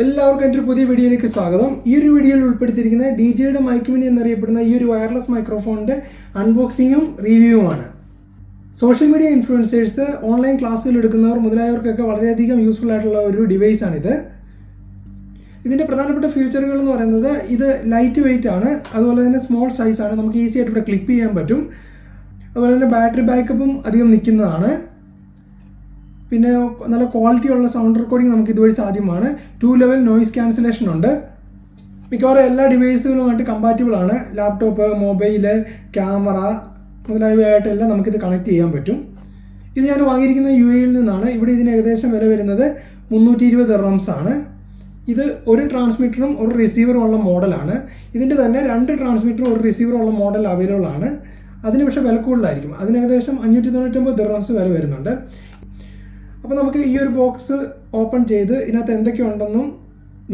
എല്ലാവർക്കും എന്റെ ഒരു പുതിയ വീഡിയോയിലേക്ക് സ്വാഗതം. ഈ ഒരു വീഡിയോയിൽ ഉൾപ്പെടുത്തിയിരിക്കുന്ന ഡി ജെയുടെ മൈക്കുമിനി എന്നറിയപ്പെടുന്ന ഈ ഒരു വയർലെസ് മൈക്രോഫോണിന്റെ അൺബോക്സിങ്ങും റിവ്യൂവുമാണ് സോഷ്യൽ മീഡിയ ഇൻഫ്ലുവൻസേഴ്സ് ഓൺലൈൻ ക്ലാസ്സുകൾ എടുക്കുന്നവർ മുതലായവർക്കൊക്കെ വളരെയധികം യൂസ്ഫുൾ ആയിട്ടുള്ള ഒരു ഡിവൈസാണിത് ഇതിന്റെ പ്രധാനപ്പെട്ട ഫീച്ചറുകൾ എന്ന് പറയുന്നത് ഇത് ലൈറ്റ് വെയിറ്റ് ആണ്. അതുപോലെ തന്നെ സ്മോൾ സൈസ് ആണ്. നമുക്ക് ഈസി ആയിട്ട് ഇവിടെ ക്ലിപ്പ് ചെയ്യാൻ പറ്റും. അതുപോലെ തന്നെ ബാറ്ററി ബാക്കപ്പും അധികം നിൽക്കുന്നതാണ്. പിന്നെ നല്ല ക്വാളിറ്റി ഉള്ള സൗണ്ട് റെക്കോർഡിംഗ് നമുക്ക് ഇതുവഴി സാധ്യമാണ്. ടു ലെവൽ നോയിസ് ക്യാൻസലേഷൻ ഉണ്ട്. മിക്കവാറും എല്ലാ ഡിവൈസുകളുമായിട്ട് കമ്പാറ്റബിൾ ആണ്. ലാപ്ടോപ്പ് മൊബൈൽ ക്യാമറ മുതലായവയായിട്ടെല്ലാം നമുക്കിത് കണക്ട് ചെയ്യാൻ പറ്റും. ഇത് ഞാൻ വാങ്ങിയിരിക്കുന്ന യു എയിൽ നിന്നാണ്. ഇവിടെ ഇതിന് ഏകദേശം വില വരുന്നത് മുന്നൂറ്റി ഇരുപത് റംസ് ആണ്. ഇത് ഒരു ട്രാൻസ്മിറ്ററും ഒരു റിസീവറും ഉള്ള മോഡലാണ് ഇതിന്റെ തന്നെ രണ്ട് ട്രാൻസ്മിറ്ററും ഒരു റിസീവറും ഉള്ള മോഡൽ അവൈലബിൾ ആണ്. അതിന് പക്ഷേ വില കൂടുതലായിരിക്കും. അതിന് ഏകദേശം അഞ്ഞൂറ്റി തൊണ്ണൂറ്റൊമ്പത് ദിറംസ് വില വരുന്നുണ്ട്. അപ്പോൾ നമുക്ക് ഈ ഒരു ബോക്സ് ഓപ്പൺ ചെയ്ത് ഇതിനകത്ത് എന്തൊക്കെ ഉണ്ടെന്നും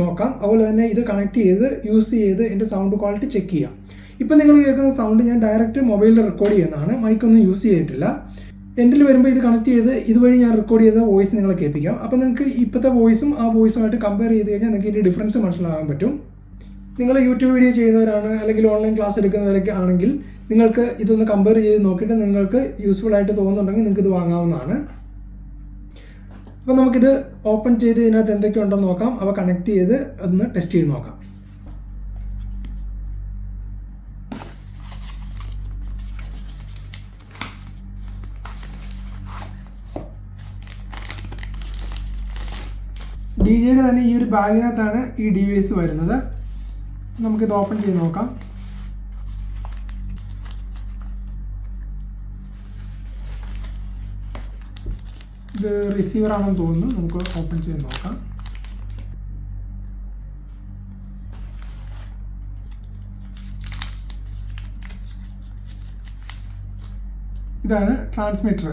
നോക്കാം. അതുപോലെ തന്നെ ഇത് കണക്ട് ചെയ്ത് യൂസ് ചെയ്ത് എന്റെ സൗണ്ട് ക്വാളിറ്റി ചെക്ക് ചെയ്യാം. ഇപ്പം നിങ്ങൾ കേൾക്കുന്ന സൗണ്ട് ഞാൻ ഡയറക്റ്റ് മൊബൈലിൽ റെക്കോർഡ് ചെയ്യുന്നതാണ്. മൈക്കൊന്നും യൂസ് ചെയ്തിട്ടില്ല. എൻഡിൽ വരുമ്പോൾ ഇത് കണക്ട് ചെയ്ത് ഇതുവഴി ഞാൻ റെക്കോർഡ് ചെയ്ത വോയിസ് നിങ്ങളെ കേൾപ്പിക്കാം. അപ്പോൾ നിങ്ങൾക്ക് ഇപ്പോഴത്തെ വോയിസും ആ വോയിസുമായിട്ട് കമ്പയർ ചെയ്ത് കഴിഞ്ഞാൽ നിങ്ങൾക്ക് ഇതിന്റെ ഡിഫറൻസ് മനസ്സിലാകാൻ പറ്റും. നിങ്ങൾ യൂട്യൂബ് വീഡിയോ ചെയ്യുന്നവരാണ് അല്ലെങ്കിൽ ഓൺലൈൻ ക്ലാസ് എടുക്കുന്നവരൊക്കെ ആണെങ്കിൽ നിങ്ങൾക്ക് ഇതൊന്ന് കമ്പയർ ചെയ്ത് നോക്കിയിട്ട് നിങ്ങൾക്ക് യൂസ്ഫുൾ ആയിട്ട് തോന്നുന്നുണ്ടെങ്കിൽ നിങ്ങൾക്ക് ഇത് വാങ്ങാവുന്നതാണ്. അപ്പോൾ നമുക്കിത് ഓപ്പൺ ചെയ്ത് ഇതിനകത്ത് എന്തൊക്കെ ഉണ്ടെന്ന് നോക്കാം. അവ കണക്ട് ചെയ്ത് ഒന്ന് ടെസ്റ്റ് ചെയ്ത് നോക്കാം. ഡി ജെയുടെ തന്നെ ഈ ഒരു ബാഗിനകത്താണ് ഈ ഡിവൈസ് വരുന്നത്. നമുക്കിത് ഓപ്പൺ ചെയ്ത് നോക്കാം. ഇത് റിസീവർ ആണെന്ന് തോന്നുന്നു. നമുക്ക് ഓപ്പൺ ചെയ്ത് നോക്കാം. ഇതാണ് ട്രാൻസ്മിറ്റർ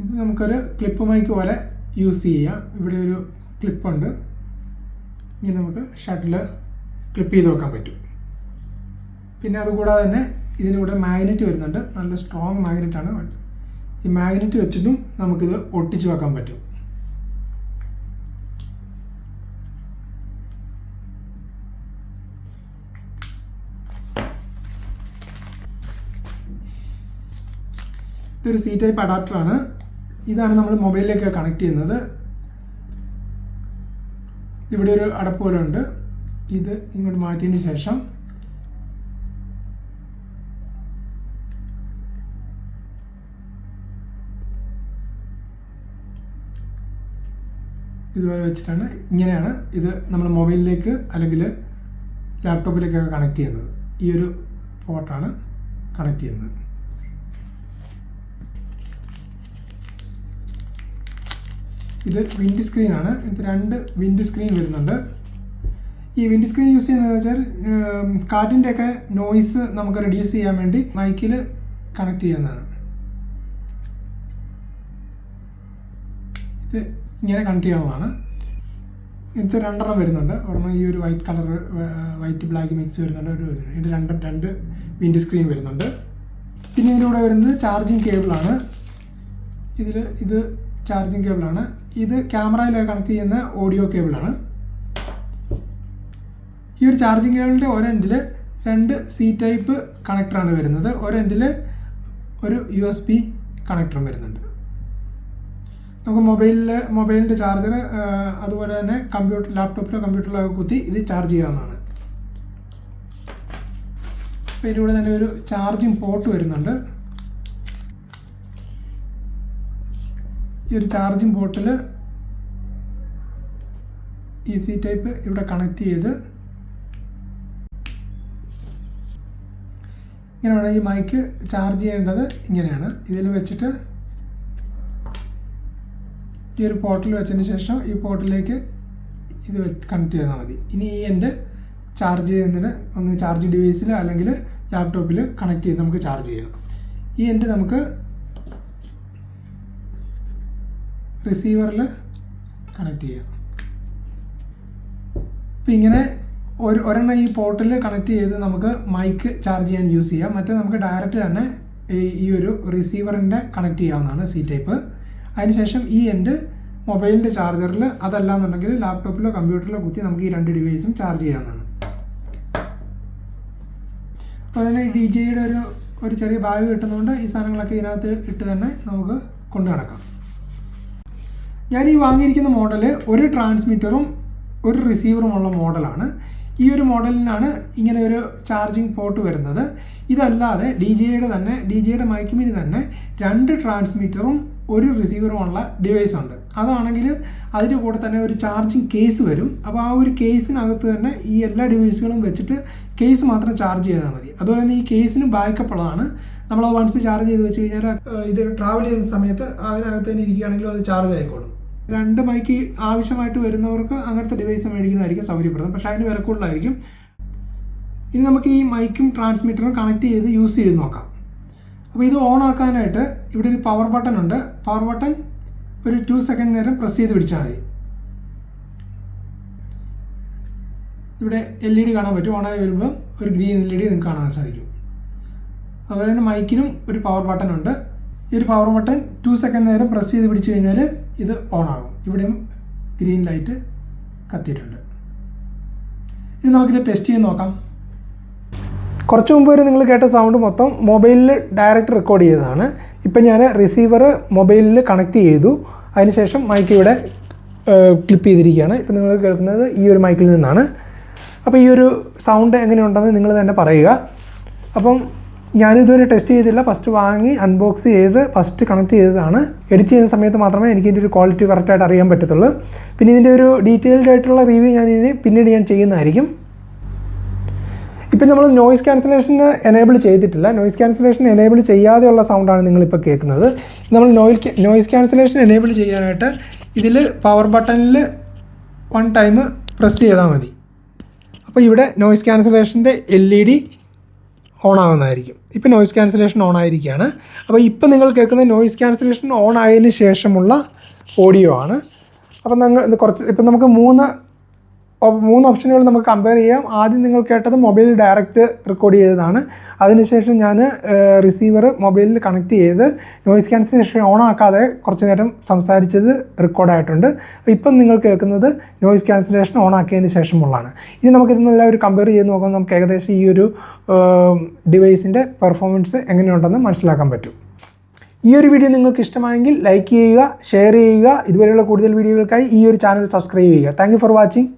ഇത് നമുക്കൊരു ക്ലിപ്പ് മൈക്ക് പോലെ യൂസ് ചെയ്യാം. ഇവിടെ ഒരു ക്ലിപ്പുണ്ട് ഇനി നമുക്ക് ഷട്ടിൽ ക്ലിപ്പ് ചെയ്ത് നോക്കാൻ പറ്റും. പിന്നെ അതുകൂടാതെ തന്നെ ഇതിന്റെ കൂടെ മാഗ്നറ്റ് വരുന്നുണ്ട്. നല്ല സ്ട്രോങ് മാഗ്നറ്റാണ് ഈ മാഗ്നറ്റ് വെച്ചിട്ടും നമുക്കിത് ഒട്ടിച്ചു വെക്കാൻ പറ്റും. ഇതൊരു സി ടൈപ്പ് അഡാപ്റ്ററാണ് ഇതാണ് നമ്മൾ മൊബൈലിലേക്ക് കണക്ട് ചെയ്യുന്നത്. ഇവിടെ ഒരു അടപ്പ് പോലെ ഉണ്ട്. ഇത് ഇങ്ങോട്ട് മാറ്റിയതിന് ശേഷം ഇതുപോലെ വെച്ചിട്ടാണ് ഇങ്ങനെയാണ് ഇത് നമ്മൾ മൊബൈലിലേക്ക് അല്ലെങ്കിൽ ലാപ്ടോപ്പിലേക്കൊക്കെ കണക്ട് ചെയ്യുന്നത്. ഈ ഒരു പോർട്ടാണ് കണക്ട് ചെയ്യുന്നത്. ഇത് വിൻഡ് സ്ക്രീനാണ് ഇത് രണ്ട് വിൻഡ് സ്ക്രീൻ വരുന്നുണ്ട്. ഈ വിൻഡ് സ്ക്രീൻ യൂസ് ചെയ്യുന്നത് വെച്ചാൽ കാറ്റിന്റെ ഒക്കെ നോയ്സ് നമുക്ക് റെഡ്യൂസ് ചെയ്യാൻ വേണ്ടി മൈക്കിൽ കണക്ട് ചെയ്യുന്നതാണ്. ഇത് ഇങ്ങനെ കണക്ട് ചെയ്യാവുന്നതാണ്. ഇത് രണ്ടെണ്ണം വരുന്നുണ്ട്. ഒരെണ്ണം ഈ ഒരു white colour white black mix വരുന്നുണ്ട്. ഒരു ഇത് രണ്ട് രണ്ട് വിൻഡ് സ്ക്രീൻ വരുന്നുണ്ട്. പിന്നെ ഇതിലൂടെ വരുന്നത് ചാർജിങ് കേബിളാണ് ഇതിൽ ഇത് ചാർജിങ് കേബിളാണ് ഇത് ക്യാമറയിൽ കണക്ട് ചെയ്യുന്ന ഓഡിയോ കേബിളാണ് ഈ ഒരു ചാർജിങ് കേബിളിന്റെ ഒരെൻഡിൽ രണ്ട് സി ടൈപ്പ് കണക്ടറാണ് വരുന്നത്. ഒരെൻഡിൽ ഒരു യു എസ് ബി കണക്ടറും വരുന്നുണ്ട്. നമുക്ക് മൊബൈലിൽ മൊബൈലിന്റെ ചാർജർ അതുപോലെ തന്നെ കമ്പ്യൂട്ടർ ലാപ്ടോപ്പിലോ കമ്പ്യൂട്ടറിലോ കുത്തി ഇത് ചാർജ് ചെയ്യാവുന്നതാണ്. അപ്പോൾ ഇതിലൂടെ തന്നെ ഒരു ചാർജിങ് പോർട്ട് വരുന്നുണ്ട്. ഈ ഒരു ചാർജിങ് പോർട്ടിൽ ഈ സി ടൈപ്പ് ഇവിടെ കണക്ട് ചെയ്ത് ഇങ്ങനെയാണ് ഈ മൈക്ക് ചാർജ് ചെയ്യേണ്ടത് ഇങ്ങനെയാണ്. ഇതിൽ വെച്ചിട്ട് ഈ ഒരു പോർട്ടിൽ വെച്ചതിന് ശേഷം ഈ പോർട്ടിലേക്ക് ഇത് കണക്ട് ചെയ്താൽ മതി. ഇനി ഈ എന്റെ ചാർജ് ചെയ്യുന്നതിന് ഒന്ന് ചാർജ് ഡിവൈസിൽ അല്ലെങ്കിൽ ലാപ്ടോപ്പിൽ കണക്ട് ചെയ്ത് നമുക്ക് ചാർജ് ചെയ്യാം. ഈ എന്റെ നമുക്ക് റിസീവറിൽ കണക്ട് ചെയ്യാം. അപ്പം ഇങ്ങനെ ഒരു ഒരെണ്ണം ഈ പോർട്ടിൽ കണക്ട് ചെയ്ത് നമുക്ക് മൈക്ക് ചാർജ് ചെയ്യാൻ യൂസ് ചെയ്യാം. മറ്റേ നമുക്ക് ഡയറക്റ്റ് തന്നെ ഈ ഒരു റിസീവറിന്റെ കണക്ട് ചെയ്യാവുന്നതാണ് സി ടൈപ്പ് അതിനുശേഷം ഈ എൻഡ് മൊബൈലിന്റെ ചാർജറിൽ അതല്ല എന്നുണ്ടെങ്കിൽ ലാപ്ടോപ്പിലോ കമ്പ്യൂട്ടറിലോ കുത്തി നമുക്ക് ഈ രണ്ട് ഡിവൈസും ചാർജ് ചെയ്യാവുന്നതാണ്. അപ്പോൾ തന്നെ ഡി ജെയുടെ ഒരു ഒരു ചെറിയ ബാഗ് കിട്ടുന്നതുകൊണ്ട് ഈ സാധനങ്ങളൊക്കെ ഇതിനകത്ത് ഇട്ട് തന്നെ നമുക്ക് കൊണ്ടു നടക്കാം. ഞാൻ ഈ വാങ്ങിയിരിക്കുന്ന മോഡൽ ഒരു ട്രാൻസ്മിറ്ററും ഒരു റിസീവറുമുള്ള മോഡലാണ്. ഈ ഒരു മോഡലിനാണ് ഇങ്ങനെ ഒരു ചാർജിങ് പോർട്ട് വരുന്നത്. ഇതല്ലാതെ ഡി ജെയുടെ തന്നെ ഡി ജെയുടെ മൈക്കുമിന് തന്നെ രണ്ട് ട്രാൻസ്മിറ്ററും ഒരു റിസീവറുമുള്ള ഡിവൈസ് ഉണ്ട്. അതാണെങ്കിൽ അതിന്റെ കൂടെ തന്നെ ഒരു ചാർജിങ് കേസ് വരും. അപ്പോൾ ആ ഒരു കേസിനകത്ത് തന്നെ ഈ എല്ലാ ഡിവൈസുകളും വെച്ചിട്ട് കേസ് മാത്രം ചാർജ് ചെയ്താൽ മതി. അതുപോലെ തന്നെ ഈ കേസിന് ബാക്കപ്പ് ഉള്ളതാണ്. നമ്മൾ വൺസ് ചാർജ് ചെയ്ത് വെച്ച് കഴിഞ്ഞാൽ ഇത് ട്രാവൽ ചെയ്യുന്ന സമയത്ത് അതിനകത്ത് തന്നെ ഇരിക്കുകയാണെങ്കിലും അത് ചാർജ് ആയിക്കോളും. രണ്ട് ബൈക്ക് ആവശ്യമായിട്ട് വരുന്നവർക്ക് അങ്ങനത്തെ ഡിവൈസ് മേടിക്കുന്നതായിരിക്കും സൗകര്യപ്രദം പക്ഷേ അതിന് വില കൂടുതലായിരിക്കും ഇനി നമുക്ക് ഈ മൈക്കും ട്രാൻസ്മിറ്ററും കണക്ട് ചെയ്ത് യൂസ് ചെയ്ത് നോക്കാം. അപ്പോൾ ഇത് ഓൺ ആക്കാനായിട്ട് ഇവിടെ ഒരു പവർ ബട്ടൺ ഉണ്ട്. പവർ ബട്ടൺ ഒരു ടു സെക്കൻഡ് നേരം പ്രസ് ചെയ്ത് പിടിച്ചാൽ മതി. ഇവിടെ എൽ ഇ ഡി കാണാൻ പറ്റും. ഓണായി വരുമ്പോൾ ഒരു ഗ്രീൻ എൽ ഇ ഡി നിങ്ങൾക്ക് കാണാൻ സാധിക്കും. അതുപോലെ തന്നെ മൈക്കിനും ഒരു പവർ ബട്ടൺ ഉണ്ട്. ഈ ഒരു പവർ ബട്ടൺ ടു സെക്കൻഡ് നേരം പ്രസ് ചെയ്ത് പിടിച്ചു കഴിഞ്ഞാൽ ഇത് ഓൺ ആകും. ഇവിടെയും ഗ്രീൻ ലൈറ്റ് കത്തിയിട്ടുണ്ട്. ഇനി നമുക്കിത് ടെസ്റ്റ് ചെയ്ത് നോക്കാം. കുറച്ച് മുമ്പ് വരെ നിങ്ങൾ കേട്ട സൗണ്ട് മൊത്തം മൊബൈലിൽ ഡയറക്റ്റ് റെക്കോർഡ് ചെയ്തതാണ്. ഇപ്പം ഞാൻ റിസീവർ മൊബൈലിൽ കണക്ട് ചെയ്തു. അതിനുശേഷം മൈക്ക് ഇവിടെ ക്ലിപ്പ് ചെയ്തിരിക്കുകയാണ്. ഇപ്പം നിങ്ങൾ കേൾക്കുന്നത് ഈ ഒരു മൈക്കിൽ നിന്നാണ്. അപ്പോൾ ഈ ഒരു സൗണ്ട് എങ്ങനെയുണ്ടെന്ന് നിങ്ങൾ തന്നെ പറയുക. അപ്പം ഞാനിതുവരെ ടെസ്റ്റ് ചെയ്തില്ല. ഫസ്റ്റ് വാങ്ങി അൺബോക്സ് ചെയ്ത് ഫസ്റ്റ് കണക്ട് ചെയ്തതാണ്. എഡിറ്റ് ചെയ്യുന്ന സമയത്ത് മാത്രമേ എനിക്ക് ഇതിന്റെ ഒരു ക്വാളിറ്റി കറക്റ്റായിട്ട് അറിയാൻ പറ്റത്തുള്ളൂ. പിന്നെ ഇതിന്റെ ഒരു ഡീറ്റെയിൽഡ് ആയിട്ടുള്ള റിവ്യൂ ഞാൻ ഇനി പിന്നീട് ഞാൻ ചെയ്യുന്നതായിരിക്കും. ഇപ്പം നമ്മൾ നോയിസ് ക്യാൻസലേഷന് എനേബിൾ ചെയ്തിട്ടില്ല. നോയിസ് ക്യാൻസലേഷൻ എനേബിൾ ചെയ്യാതെയുള്ള സൗണ്ടാണ് നിങ്ങളിപ്പോൾ കേൾക്കുന്നത്. നമ്മൾ നോയിൽ നോയിസ് ക്യാൻസലേഷൻ എനേബിൾ ചെയ്യാനായിട്ട് ഇതിൽ പവർ ബട്ടണിൽ വൺ ടൈം പ്രസ് ചെയ്താൽ മതി. അപ്പോൾ ഇവിടെ നോയിസ് ക്യാൻസലേഷന്റെ എൽ ഇ ഡി ഓൺ ആവുന്നതായിരിക്കും. ഇപ്പോൾ നോയിസ് ക്യാൻസലേഷൻ ഓൺ ആയിരിക്കുകയാണ്. അപ്പോൾ ഇപ്പോൾ നിങ്ങൾ കേൾക്കുന്ന നോയിസ് ക്യാൻസലേഷൻ ഓൺ ആയതിന് ശേഷമുള്ള ഓഡിയോ ആണ്. അപ്പം നിങ്ങൾ കുറച്ച് ഇപ്പം നമുക്ക് മൂന്ന് മൂന്ന് ഓപ്ഷനുകൾ നമുക്ക് കമ്പയർ ചെയ്യാം. ആദ്യം നിങ്ങൾ കേട്ടത് മൊബൈൽ ഡയറക്റ്റ് റെക്കോർഡ് ചെയ്തതാണ്. അതിനുശേഷം ഞാൻ റിസീവർ മൊബൈലിൽ കണക്ട് ചെയ്ത് നോയിസ് ക്യാൻസലേഷൻ ഓൺ ആക്കാതെ കുറച്ച് നേരം സംസാരിച്ചത് റെക്കോർഡായിട്ടുണ്ട് ഇപ്പം നിങ്ങൾ കേൾക്കുന്നത് നോയിസ് ക്യാൻസലേഷൻ ഓൺ ആക്കിയതിന് ശേഷമുള്ളതാണ്. ഇനി നമുക്ക് ഇതിനെല്ലാം ഒരു കമ്പയർ ചെയ്ത് നോക്കുമ്പോൾ നമുക്ക് ഏകദേശം ഈ ഒരു ഡിവൈസിന്റെ പെർഫോമൻസ് എങ്ങനെയുണ്ടെന്ന് മനസ്സിലാക്കാൻ പറ്റും. ഈ ഒരു വീഡിയോ നിങ്ങൾക്ക് ഇഷ്ടമായെങ്കിൽ ലൈക്ക് ചെയ്യുക ഷെയർ ചെയ്യുക. ഇതുപോലെയുള്ള കൂടുതൽ വീഡിയോകൾക്കായി ഈ ഒരു ചാനൽ സബ്സ്ക്രൈബ് ചെയ്യുക. Thank for watching